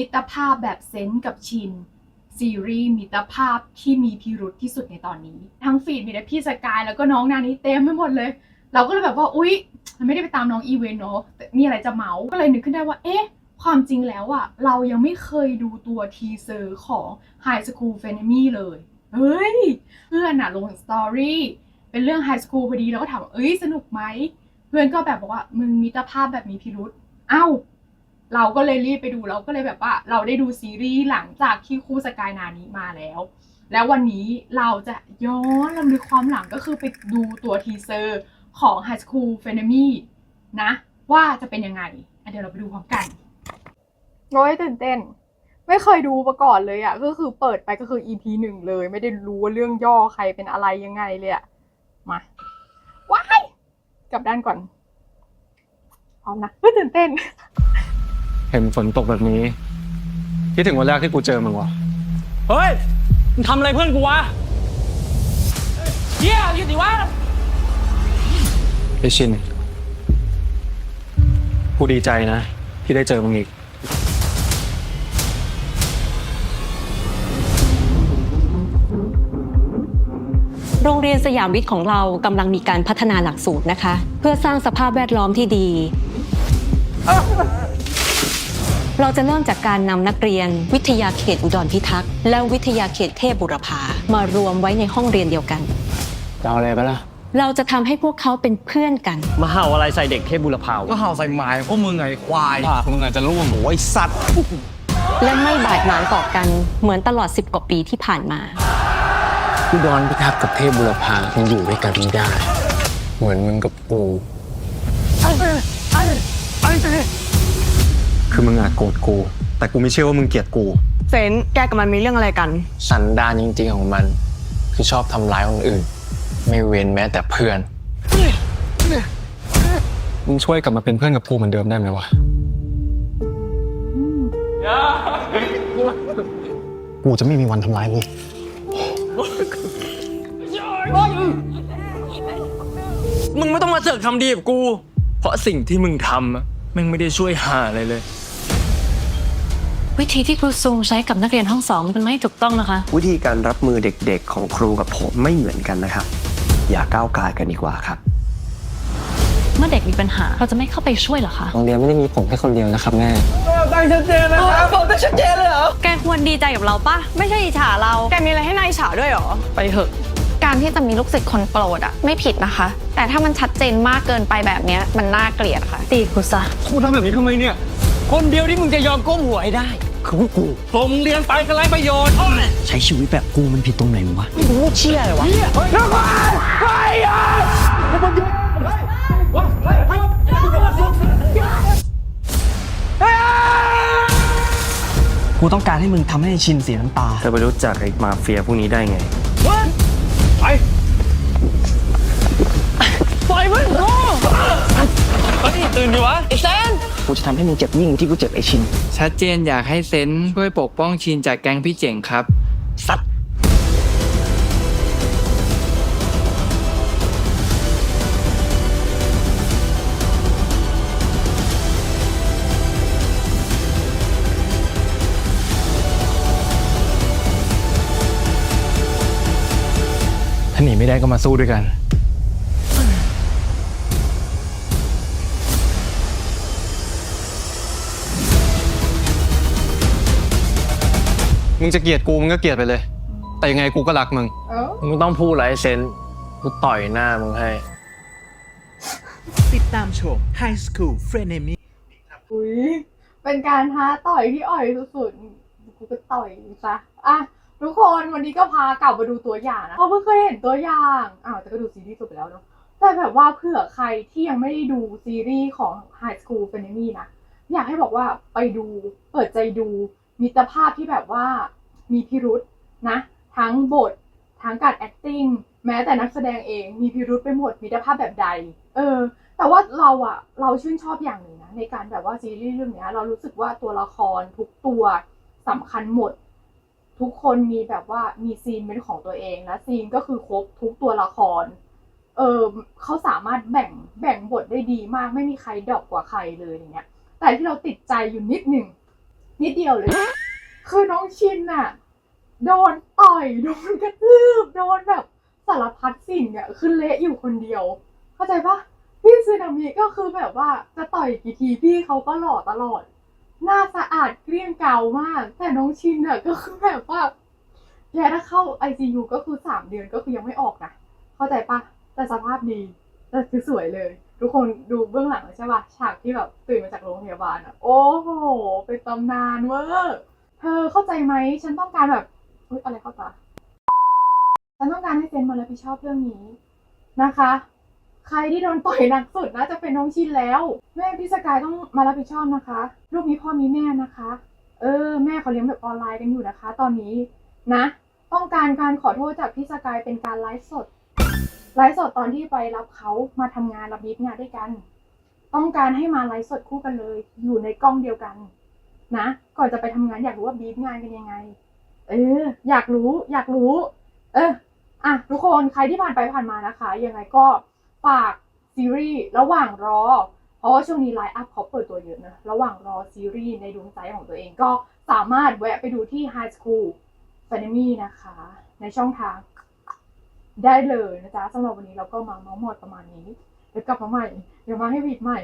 มิตรภาพแบบเซนส์กับชินซีรีส์มิตรภาพที่มีพิรุธที่สุดในตอนนี้ ทั้งฟีดมีแต่พี่สกายแล้วก็น้องนานี้เต็มไปหมดเลย เราก็เลยแบบว่าอุ๊ยไม่ได้ไปตามน้องอีเวนเนาะมีอะไรจะเมาส์ก็เลยนึกขึ้นได้ว่าเอ๊ะความจริงแล้วอะเรายังไม่เคยดูตัวทีเซอร์ของ High School f e n e m y เลย เฮ้ย เพื่อนอะลงสตอรี่เป็นเรื่อง High School พอดีแล้วก็ถามว่าเอ้ย สนุกไหม เพื่อนก็แบบบอกว่า มึงมิตรภาพแบบมีพิรุษ เอ้า เราก็เลยรีบไปดูเราก็เลยแบบว่า เราได้ดูซีรีส์หลังจากที่คู่สกายนานี้มาแล้ว แล้ววันนี้เราจะย้อนลำลึกความหลังก็คือไปดูตัวทีเซอร์ของ High School f e n e m y นะ ว่าจะเป็นยังไงเดี๋ยวเราไปดูพร้อมกันโอ้ยตื่นเต้น ไม่เคยดูมาก่อนเลยอะ่ะก็คือเปิดไปก็คือ EP หนึ่งเลย ไม่ได้รู้ว่าเรื่องย่อใครเป็นอะไรยังไงเลยอะมาว้ายกลับด้านก่อนพร้อมนะตื่นเต้น เห็นฝนตกแบบนี้คิดถึงวันแรกที่กูเจอมึงวะเฮ้ย มึงทำอะไรเพื่อนกูวะเฮียหยุดดิวะ ไอชิน กูดีใจนะ ที่ได้เจอมึงอีก โรงเรียนสยามวิทย์ของเรากำลังมีการพัฒนาหลักสูตรนะคะ เพื่อสร้างสภาพแวดล้อมที่ดี เราจะเริ่มจากการนำนักเรียน วิทยาเขตอุดรพิทักษ์และวิทยาเขตเทพบุรพามารวมไว้ในห้องเรียนเดียวกัน จะเอาอะไรไปล่ะ เราจะทำให้พวกเขาเป็นเพื่อนกัน มาเห่าอะไรใส่เด็กเทพบุรพาก็วะเห่าใส่ไม้พวกมึงไงควายปากมึงอาจจะร่วงโอ้ยสัตว์ และไม่บาดหมางต่อกันเหมือนตลอด 10 กว่าปีที่ผ่านมา อุดรพิทักษ์กับเทพบุรพายังอยู่ด้วยกันไม่ได้ เหมือนมึงกับกู คือมึงอาจโกรธกู แต่กูไม่เชื่อว่ามึงเกลียดกู เซนแกกับมันมีเรื่องอะไรกัน สันดานจริงๆของมัน คือชอบทำร้ายคนอื่น ไม่เว้นแม้แต่เพื่อน มึงช่วยกลับมาเป็นเพื่อนกับกูเหมือนเดิมได้ไหมวะ กูจะไม่มีวันทำร้ายมึง มึงไม่ต้องมาเสือกทำดีกับกู เพราะสิ่งที่มึงทำอะแมึงไม่ได้ช่วยหาอะไรเลย วิธีที่ครูซูใช้กับนักเรียนห้องสองมันไม่ถูกต้องนะคะ วิธีการรับมือเด็กๆ ของครูกับผมไม่เหมือนกันนะครับ อย่าก้าวกายกันดีกว่าครับ เมื่อเด็กมีปัญหาเราจะไม่เข้าไปช่วยเหรอคะ โรงเรียนไม่ได้มีผมแค่คนเดียวนะครับแม่แกควรดีใจกับเราปะไม่ใช่อิจฉาเรา แกมีอะไรให้นายอิจฉาด้วยเหรอ ไปเถอะ การที่จะมีลูกศิษย์คนโปรดอะไม่ผิดนะคะ แต่ถ้ามันชัดเจนมากเกินไปแบบเนี้ยมันน่าเกลียดค่ะ ตีครูซะกูทำแบบนี้ทำไมเนี่ย คนเดียวที่มึงจะยอมก้มหัวให้ได้ คือพวกกูส่งเรียนไปก็ไร้ประโยชน์ ใช้ชีวิตแบบกูมันผิดตรงไหนวะกูต้องการให้มึงทำให้ชินเสียน้ำตาเธอไปรู้จักไอ้มาเฟียพวกนี้ได้ไงปล่อยมึงโอ้เฮ้ยตื่นดิวะไอ้แซน กูจะทำให้มึงเจ็บยิ่งกว่าที่กูเจ็บไอชิน ชัดเจนอยากให้เซนช่วยปกป้องชินจากแก๊งพี่เจ๋งครับ สัตว์ ถ้าหนีไม่ได้ก็มาสู้ด้วยกัน มึงจะเกลียดกูมึงก็เกลียดไปเลย แต่ยังไงกูก็รักมึง เอ้ามึงต้องพูดอะไรเซนกูต่อยหน้ามึงให้ ติดตามชม High School f r e n e m y อุ้ยเป็นการท้าต่อยที่อ่อยสุดๆกูก็ต่อยซะอะทุกคนวันนี้ก็พากลับมาดูตัวอย่างนะเพราะเพิ่งเคยเห็นตัวอย่างอ้าวแต่ก็ดูซีรีส์จบไปแล้วเนาะแต่แบบว่าเผื่อใครที่ยังไม่ได้ดูซีรีส์ของ High School f a n a m y นะอยากให้บอกว่าไปดูเปิดใจดูมิตรภาพที่แบบว่า มีพิรุษนะ ทั้งบท ทั้งการ acting แม้แต่นักแสดงเองมีพิรุษไปหมดมิตรภาพแบบใด เออ แต่ว่าเราอะเราชื่นชอบอย่างหนึ่งนะในการแบบว่าซีรีส์เรื่องเนี้ยเรารู้สึกว่าตัวละครทุกตัวสำคัญหมด ทุกคนมีแบบว่ามีซีนเป็นของตัวเองและซีนก็คือครบทุกตัวละคร เออเขาสามารถแบ่งแบ่งบทได้ดีมากไม่มีใครดรอกกว่าใครเลยอย่างเงี้ย แต่ที่เราติดใจอยู่นิดหนึ่งนิดเดียวเลย คือน้องชินน่ะโดนต่อยโดนกระทืบโดนแบบสารพัดสิ่งอะคือเละอยู่คนเดียว เข้าใจปะพี่ซึนามิก็คือแบบว่าจะต่อยกี่ทีพี่เขาก็หล่อตลอด หน้าสะอาดเกลี้ยงเกลามาก แต่น้องชินอะก็คือแบบว่าแกถ้าเข้า ICU ก็คือสามเดือนก็คือยังไม่ออกนะเข้าใจปะแต่สภาพดีแต่คือสวยเลย ทุกคนดูเบื้องหลังใช่ปะฉากที่แบบตื่นมาจากโรงพยาบาลอะโอ้โหเป็นตำนานเวอร์ เธอเข้าใจไหมฉันต้องการแบบอุ๊ยอะไรเข้าตาฉันต้องการให้เซนมารับผิดชอบเรื่องนี้นะคะ ใครที่โดนต่อยหนักสุดน่าจะเป็นน้องชินแล้ว แม่พี่สกายต้องมารับผิดชอบนะคะลูกมีพ่อมีแม่นะคะ เออ แม่เขาเลี้ยงแบบออนไลน์กันอยู่นะคะ ตอนนี้นะ ต้องการการขอโทษจากพี่สกายเป็นการไลฟ์สดไลฟ์สดตอนที่ไปรับเขามาทำงานรับบีฟงานด้วยกัน ต้องการให้มาไลฟ์สดคู่กันเลย อยู่ในกล้องเดียวกัน นะ ก่อนจะไปทำงานอยากรู้ว่าบีฟงานกันยังไง เออ อยากรู้ อยากรู้ เออ อะทุกคนใครที่ผ่านไปผ่านมานะคะ ยังไงก็ฝากซีรีส์ระหว่างรอ เพราะว่าช่วงนี้ไลฟ์อัพเขาเปิดตัวเยอะนะ ระหว่างรอซีรีส์ในดวงใจของตัวเองก็สามารถแวะไปดูที่ High School f a n a m y นะคะ ในช่องทางได้เลยนะจ๊ะสำหรับวันนี้เราก็มาเมาส์มอยประมาณนี้ เดี๋ยวกลับมาใหม่ เดี๋ยวมาให้วีดใหม่